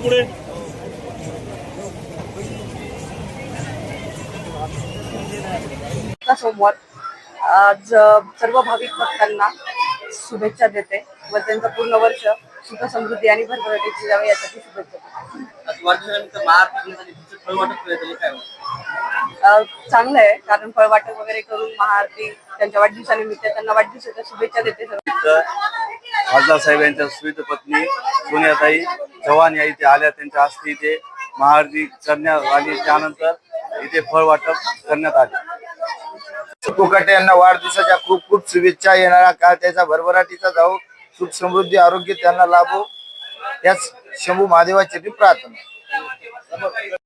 पुढे. का सोमवार. आज सर्व भाविक भक्तांना शुभेच्छा देते व त्यांचं पूर्ण वर्ष सुख समृद्धी आणि भरभराटीची जावे यासाठी शुभेच्छा चांगलं आहे कारण फळवाटप वगैरे करून महाआरती त्यांच्या वाढदिवसानिमित्त त्यांना वाढदिवसाच्या शुभेच्छा देते सर्व. खासदार साहेब यांच्या स्वीत पत्नी सोनियाताई चव्हाण या इथे आल्या. त्यांच्या हस्ते इथे महाआरती करण्यात आली. त्यानंतर इथे फळ वाटप करण्यात आले. कोकाटे यांना वाढदिवसाच्या खूप खूप शुभेच्छा येणारा काळ त्याचा भरभराटीचा जाऊ सुख समृद्धी आरोग्य त्यांना लाभो. याच शंभू महादेवाची प्रार्थना.